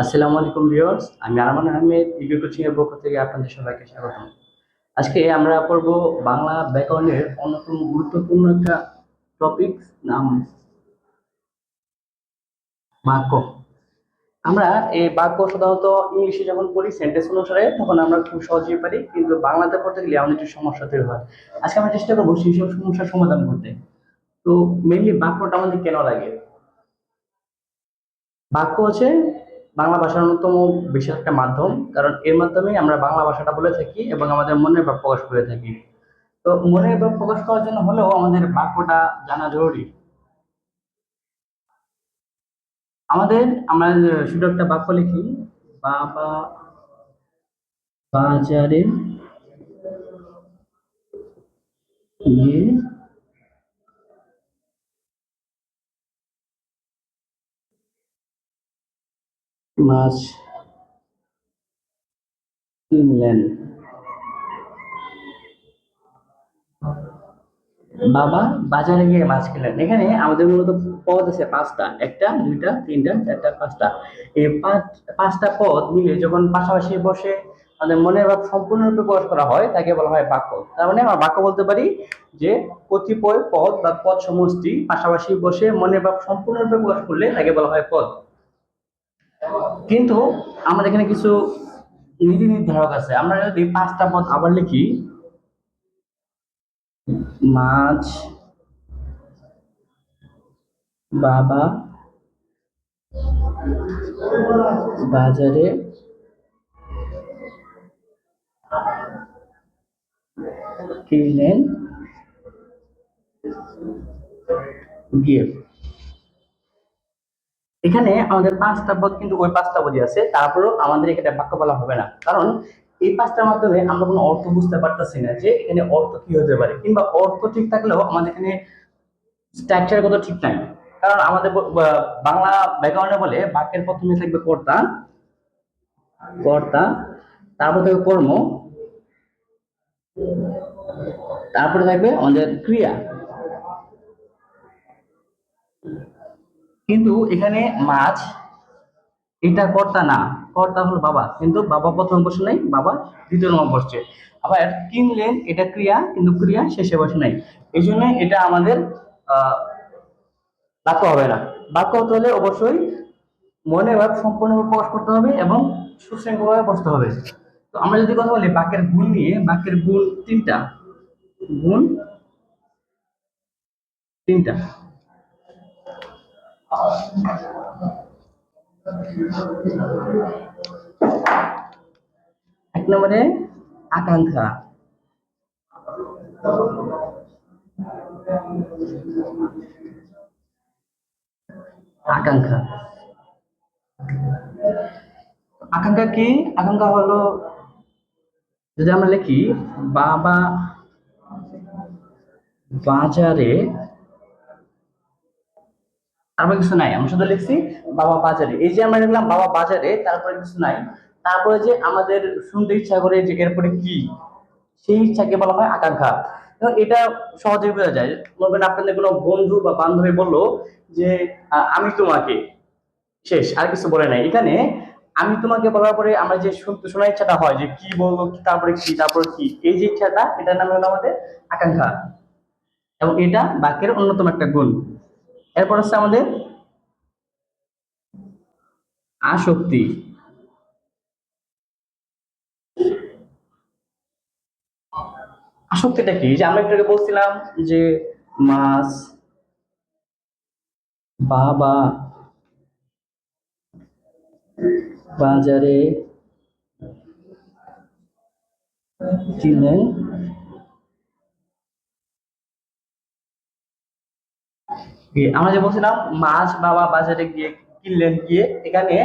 আসসালামু আলাইকুম ভিউয়ার্স, আমি আরমান আহমেদ ইগো কোচিং এর পক্ষ থেকে আপনাদের সবাইকে স্বাগতম। আজকে আমরা পড়ব বাংলা ব্যাকরণের অন্যতম গুরুত্বপূর্ণ একটা টপিক নাম বাক্য। আমরা এই বাক্য সাধারণত ইংলিশে যখন পড়ি সেন্টেন্স অনুসারে, তখন আমরা খুব সহজেই পারি, কিন্তু বাংলাতে পড়তে গেলে আমাদের একটু সমস্যা তৈরি হয়। আজকে আমরা চেষ্টা করব সেই সব সমস্যার সমাধান করতে। তো মেইনলি বাক্যটা আমাদের কেন লাগে? বাক্য হচ্ছে বাংলা ভাষার অন্যতম বিশেষ একটা মাধ্যম, কারণ এর মাধ্যমে আমরা বাংলা ভাষাটা বলে থাকি এবং আমাদের মনের ভাব প্রকাশ করে থাকি। তো মনের ভাব প্রকাশ করার জন্য হলেও আমাদের বাক্যটা জানা জরুরি। আমাদের, আমরা শুধু একটা বাক্য লিখি, বাবা বাজারে গিয়ে মাছ কিনলেন। বাবা বাজারে গিয়ে মাছ কিনলেন। এখানে আমাদের মূলত পদ আছে পাঁচটা। একটা, দুইটা, তিনটা, চারটা, পাঁচটা। এই পাঁচ, পাঁচটা পদ মিলে যখন পাশাপাশি বসে আমাদের মনের ভাব সম্পূর্ণরূপে প্রকাশ করা হয়, তাকে বলা হয় বাক্য। তার মানে আমরা বাক্য বলতে পারি যে কতিপয় পদ বা পদ সমষ্টি পাশাপাশি বসে মনের ভাব সম্পূর্ণরূপে প্রকাশ করলে তাকে বলা হয় পদ। কিন্তু আমাদের এখানে কিছু নীতি নির্ধারক আছে। আমরা যদি পাঁচটা পদ আবার লিখি, মাছ, বাবা, বাজারে কিনলেন গিয়ে এখানে আমাদের পাঁচটা পদ কিন্তু ওই পাঁচটা পদই আছে। তারপরেও আমাদের এখানে বাক্য বলা হবে না। কারণ এই পাঁচটার মাধ্যমে আমরা কোনো অর্থ বুঝতে পারতেছি না যে এখানে অর্থ কি হতে পারে, কিংবা অর্থ ঠিক থাকলেও আমাদের এখানে স্ট্রাকচার কত ঠিক নাই। কারণ আমাদের বাংলা ব্যাকরণে বলে বাক্যের প্রথমে থাকবে কর্তা কর্তা, তারপর থাকবে কর্ম, তারপরে থাকবে আমাদের ক্রিয়া। কিন্তু এখানে মাছ, এটা কর্তা না। কর্তা হলো বাবা। কিন্তু বাবা প্রথম বসে নাই, বাবা দ্বিতীয় নম্বর বসছে। আবার কিনলেন, এটা ক্রিয়া, কিন্তু ক্রিয়া শেষে বসে নাই। এই জন্য এটা আমাদের বাক্য হবে না। বাক্য হতে হলে অবশ্যই মনে ভাব সম্পূর্ণভাবে প্রকাশ করতে হবে এবং সুশৃঙ্খলভাবে বসতে হবে। তো আমরা যদি কথা বলি বাক্যের গুণ নিয়ে, বাক্যের গুণ তিনটা। গুণ তিনটা। এক নম্বরে আকাঙ্ক্ষা। আকাঙ্ক্ষা। আকাঙ্ক্ষা কি? আকাঙ্ক্ষা হলো যদি আমরা লিখি বাবা বাজারে তারপরে কিছু নাই আমরা শুধু লিখছি বাবা বাজারে। এই যে আমরা লিখলাম বাবা বাজারে, তারপরে কিছু নাই। তারপরে যে আমাদের শুনতে ইচ্ছা করে যে এরপরে কি, সেই ইচ্ছাকে বলা হয় আকাঙ্ক্ষা। এবং এটা সহজেই বোঝা যায়। মনে করেন আপনাদের কোনো বন্ধু বা বান্ধবী বলল যে আমি তোমাকে, শেষ, আর কিছু বলে নাই। এখানে আমি তোমাকে বলার পরে আমরা যে শুনতে, শোনার ইচ্ছাটা হয় যে কি বলব তারপরে কি তারপরে কি, এই যে ইচ্ছাটা, এটার নাম হলো আমাদের আকাঙ্ক্ষা। এবং এটা বাক্যের অন্যতম একটা গুণ। এরপর হচ্ছে আমাদের আসক্তি। আসক্তিটা কি? যে আমরা একটু বলছিলাম যে মাছ, বাবা, বাজারে কিনলেন আমরা যে বলছিলাম মাছ বাবা বাজারে গিয়ে কিনলেন, গিয়ে এখানে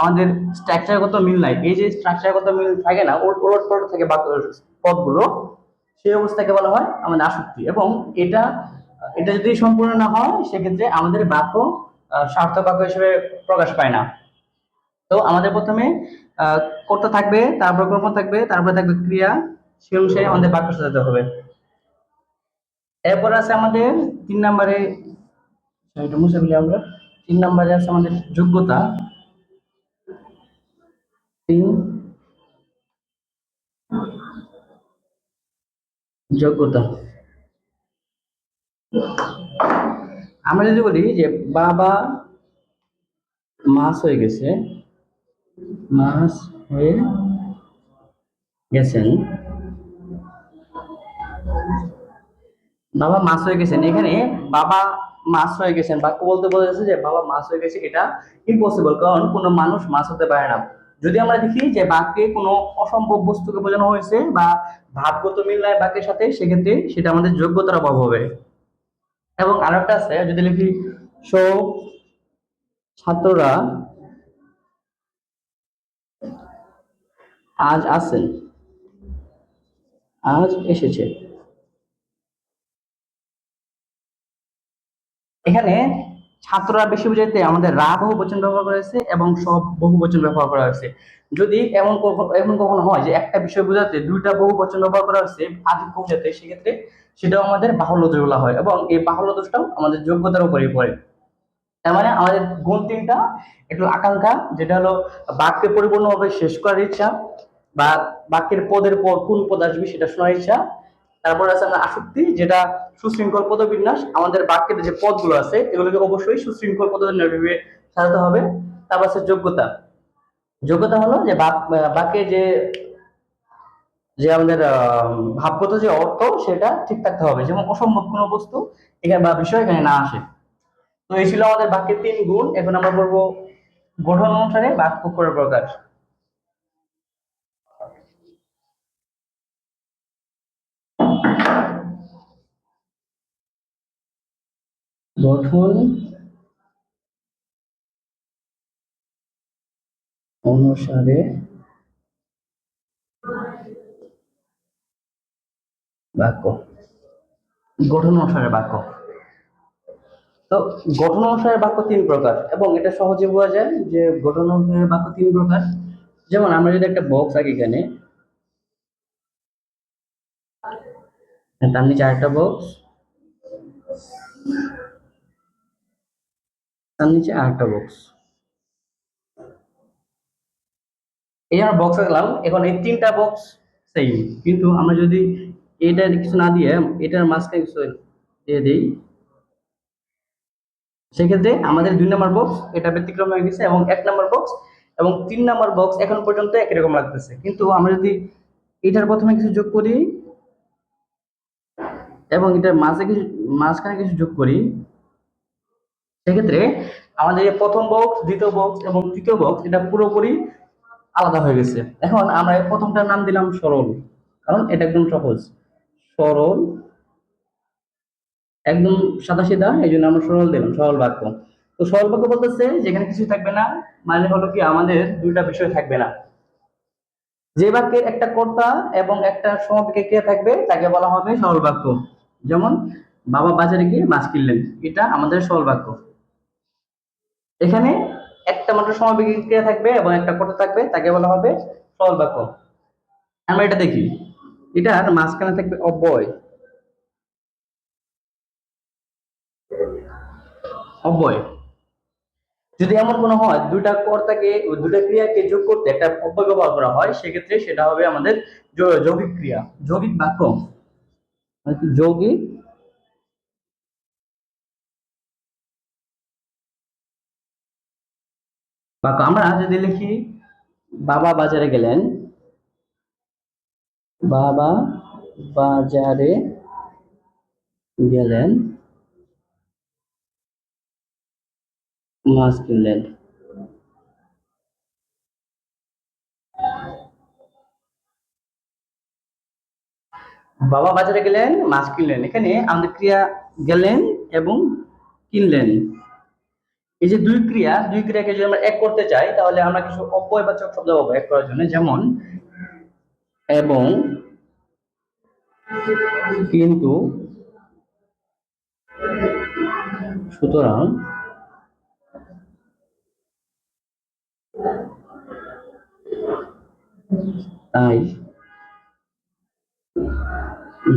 আমাদের স্ট্রাকচারগত মিল নাই। এই যে স্ট্রাকচারগত মিল থাকে না ওর ওলট পালট থাকে পদগুলো সেই অবস্থাকে বলা হয় আমাদের আসক্তি। এবং এটা এটা যদি সম্পূর্ণ না হয়, সেক্ষেত্রে আমাদের বাক্য সার্থক বাক্য হিসেবে প্রকাশ পায় না। তো আমাদের প্রথমে কর্তা থাকবে, তারপর কর্ম থাকবে, তারপরে থাকবে ক্রিয়া সেই অনুসারে আমাদের বাক্য সাজাতে হবে। এরপর আছে আমাদের তিন নম্বরে এটা মুছে ফেলি আমরা। তিন নম্বরে আছে আমাদের যোগ্যতা। তিন। যোগ্যতা। আমরা যদি বলি যে বাবা মাস হয়ে গেছে, মাস হয়ে গেছেন। বাবা মাস হয়ে গেছেন। এখানে বাবা মাস হয়ে গেছেন বাক্য বলতে বোঝাচ্ছে যে, বাবা মাস হয়ে গেছে, এটা ইম্পসিবল কারণ কোনো মানুষ মাস হতে পারে না। যদি আমরা দেখি যে বাক্যে কোনো অসম্ভব বস্তুকে বোঝানো হয়েছে বা ভাবগত মিল নাই বাক্যের সাথে, সেক্ষেত্রে সেটা আমাদের যোগ্যতার অভাব হবে। এবং আর একটা আছে, যদি লিখি, সো, ছাত্ররা আজ আসেন আজ এসেছে। এখানে ছাত্ররা বেশি বুঝাইতে আমাদের রা বহু বচন ব্যবহার করা হয়েছে এবং সব বহু বচন ব্যবহার করা হয়েছে। যদি এমন এমন কখনো হয় যে একটা বিষয় বোঝাতে দুইটা বহু বচন ব্যবহার করা হয়েছে আধিক্য বোঝাতে সেক্ষেত্রে সেটাও আমাদের বাহুল্য দোষ বলা হয় এবং এই বাহুল্য দোষটাও আমাদের যোগ্যতার উপরেই পড়ে। তার মানে আমাদের গুণ তিনটা, একটু আকাঙ্ক্ষা, যেটা হলো বাক্যে পরিপূর্ণভাবে শেষ করার ইচ্ছা বা বাক্যের পদের পর কোন পদ আসবে সেটা শোনার ইচ্ছা তারপর আছে আমরা আসক্তি, যেটা সুশৃঙ্খল পদবিন্যাস। আমাদের বাক্যের যে পদগুলো আছে, এগুলোকে অবশ্যই সুশৃঙ্খল ভেবে সাজাতে হবে। তারপর আছে যোগ্যতা। যোগ্যতা হলো যে বাক- বাক্যে যে যে আমাদের ভাবগত যে অর্থ, সেটা ঠিক থাকতে হবে। যেমন অসম্ভব কোনো বস্তু এখানে বা বিষয় এখানে না আসে। তো এই ছিল আমাদের বাক্যের তিন গুণ। এখন আমরা বলব গঠন অনুসারে বাক্য করে প্রকার। গঠন, অনুসারে বাক্য। গঠন অনুসারে বাক্য। তো গঠন অনুসারে বাক্য তিন প্রকার এবং এটা সহজে বোঝা যায় যে গঠন অনুসারে বাক্য তিন প্রকার। যেমন আমরা যদি একটা বক্স আঁকি এখানে, তার নিচে আরেকটা বক্স তার নিচে আরেকটা বক্স এই আমরা বক্স আঁকলাম এখন এই তিনটা বক্স সেম কিন্তু আমরা যদি এটা কিছু না দিয়ে, এটার মাঝখানে কিছু দিয়ে দিই, সেক্ষেত্রে আমাদের দুই নম্বর বক্স এটা ব্যতিক্রম হয়ে গেছে এবং এক নম্বর বক্স এবং তিন নম্বর বক্স এখন পর্যন্ত একই রকম লাগতেছে। কিন্তু আমরা যদি এটার প্রথমে কিছু যোগ করি এবং এটার মাঝে কিছু মাঝখানে কিছু যোগ করি সেক্ষেত্রে আমাদের প্রথম বক্স দ্বিতীয় বক্স এবং তৃতীয় বক্স এটা পুরোপুরি আলাদা হয়ে গেছে। এখন আমরা প্রথমটার নাম দিলাম সরল, কারণ এটা একদম সহজ। সরল, একদম সাদা সিধা, এই জন্য আমরা সরল দিলাম, সরল বাক্য। তো সরল বাক্য বলতেছে যেখানে কিছু থাকবে না মানে হলো কি আমাদের দুইটা বিষয় থাকবে না। যে বাক্যের একটা কর্তা এবং একটা সমাপিকা ক্রিয়া থাকবে, তাকে বলা হবে সরল বাক্য। যেমন, বাবা বাজারে গিয়ে মাছ কিনলেন, এটা আমাদের সরল বাক্য। এখানে একটা মাত্র সমাপিকা ক্রিয়া থাকবে এবং একটা কর্তা থাকবে, তাকে বলা হবে সরল বাক্য আমরা এটা দেখি। এটার মাঝখানে থাকবে অব্যয়। অব্যয়। যদি এমন কোনো হয়, দুইটা কর্তাকে, দুইটা ক্রিয়াকে যোগ করতে একটা অব্যয় ব্যবহার করা হয়, সেক্ষেত্রে সেটা হবে আমাদের যৌগিক ক্রিয়া, যৌগিক বাক্য। মানে যৌগিক বাক্য আমরা যদি লিখি, বাবা বাজারে গেলেন, বাবা বাজারে গেলেন, মাছ কিনলেন। বাবা বাজারে গেলেন, মাছ কিনলেন। এখানে আমাদের ক্রিয়া গেলেন এবং কিনলেন। এই যে দুই ক্রিয়া, দুই ক্রিয়াকে যদি আমরা এক করতে চাই, তাহলে আমরা কিছু অব্যয়বাচক শব্দ পাবো এক করার জন্য। যেমন, এবং কিন্তু সুতরাং তাই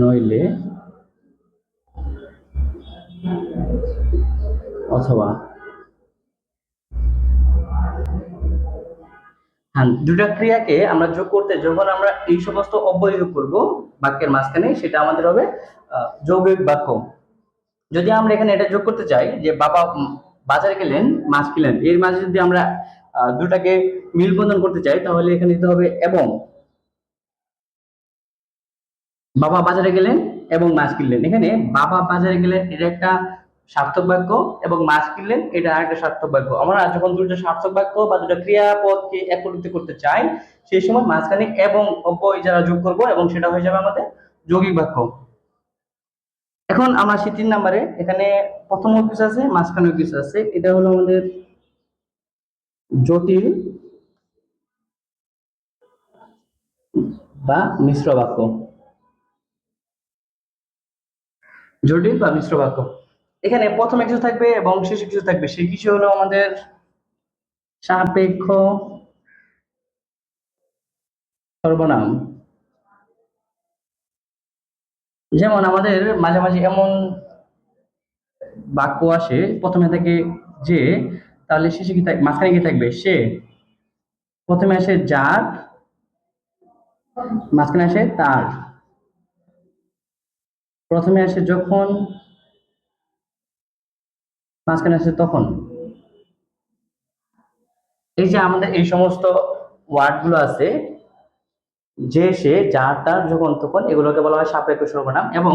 নইলে অথবা দুটা ক্রিয়াকে আমরা যোগ করতে, যখন আমরা এই সমস্ত অব্যয় যোগ করব, বাক্যের মাঝখানে সেটা আমাদের হবে যৌগিক বাক্য। যদি আমরা এখানে এটা যোগ করতে চাই, যে বাবা বাজারে গেলেন, মাছ কিনলেন, এর মাঝে যদি আমরা দুটাকে মিলবন্ধন করতে চাই, তাহলে এখানে দিতে হবে এবং। বাবা বাজারে গেলেন এবং মাছ কিনলেন। এখানে বাবা বাজারে গেলেন, এটা একটা সার্থক বাক্য এবং মাছ কিনলেন, এটা আরেকটা সার্থক বাক্য। আমরা যখন দুটো সার্থক বাক্য বা দুটো ক্রিয়াপদকে একত্রিত করতে চাই, সেই সময় মাঝখানে এবং অব্যয় যারা যোগ করব এবং সেটা হয়ে যাবে আমাদের যৌগিক বাক্য। এখন আমরা সেই তিন নাম্বারে, এখানে প্রথম কিছু আছে, মাঝখানে অফিস আছে। এটা হলো আমাদের জটিল বা মিশ্র বাক্য। জটিল বা মিশ্র বাক্য। এখানে প্রথমে কিছু থাকবে এবং শেষে কিছু থাকবে। সেই কিছু হলো আমাদের সাপেক্ষ সর্বনাম। যেমন আমাদের মাঝে মাঝে এমন বাক্য আসে, প্রথমে থাকে যে, তাহলে শেষে কি থাকবে মাঝখানে কি থাকবে? সে। প্রথমে আসে যার, মাঝখানে আসে তার। প্রথমে আসে যখন মাঝখানে আসে তখন এই যে আমাদের এই সমস্ত ওয়ার্ডগুলো আছে, যে সে যার তার যখন, তখন, এগুলোকে বলা হয় সাপেক্ষ সর্বনাম এবং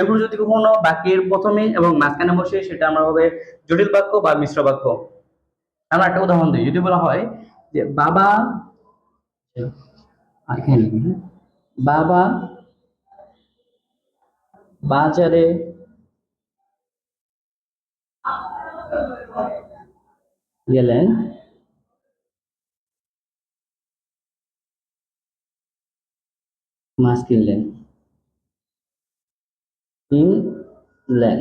এগুলো যদি কখনো বাক্যের প্রথমে এবং মাঝখানে বসে, সেটা আমরা হবে জটিল বাক্য বা মিশ্র বাক্য আমরা একটা উদাহরণ দিই, যদি বলা হয় যে, বাবা? বাবা, বাজারে গেলেন মাছ কিনলেন কিনলেন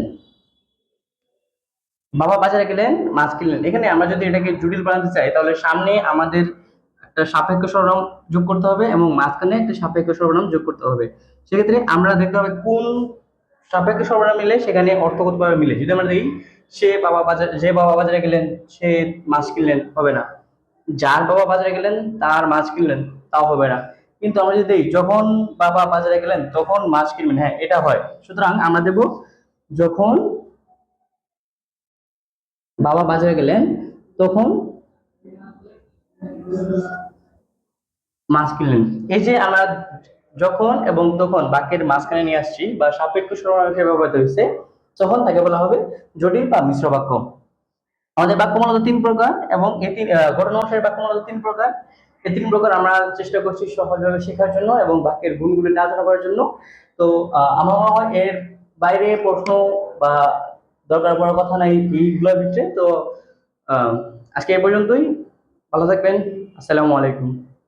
বাবা বাজারে গেলেন মাছ কিনলেন এখানে আমরা যদি এটাকে জটিল বানাতে চাই, তাহলে সামনে আমাদের একটা সাপেক্ষ সর্বনাম যোগ করতে হবে এবং মাঝখানে একটা সাপেক্ষ সর্বনাম যোগ করতে হবে। সেক্ষেত্রে আমরা দেখতে হবে কোন সাপেক্ষ সর্বনাম মিলে সেখানে অর্থগতভাবে মিলে। যদি আমরা দেখি সে বাবা বাজার যে বাবা বাজারে গেলেন, সে মাছ কিনলেন, হবে না। যার বাবা বাজারে গেলেন, তার মাছ কিনলেন, তাও হবে না। কিন্তু আমরা যদি যখন বাবা বাজারে গেলেন, তখন মাছ কিনবেন। হ্যাঁ এটা হয়। সুতরাং আমরা দেব, যখন বাবা বাজারে গেলেন, তখন মাছ কিনলেন। এই যে আমরা যখন এবং তখন বাক্যের মাঝখানে নিয়ে আসছি, বা সাপেক্ষ হিসেবে ব্যবহৃত হয়েছে তখন তাকে বলা হবে জটিল বা মিশ্র বাক্য। আমাদের বাক্য মূলত তিন প্রকার এবং তিন ঘটনা অনুসারে বাক্য মূলত তিন প্রকার। এই তিন প্রকার আমরা চেষ্টা করছি সহজভাবে শেখার জন্য এবং বাক্যের গুণগুলি আলোচনা করার জন্য। তো আমার মনে হয় এর বাইরে প্রশ্ন বা দরকার পড়ার কথা নাই এইগুলোর ভিতরে। তো আজকে এই পর্যন্তই। ভালো থাকবেন। আসসালামু আলাইকুম।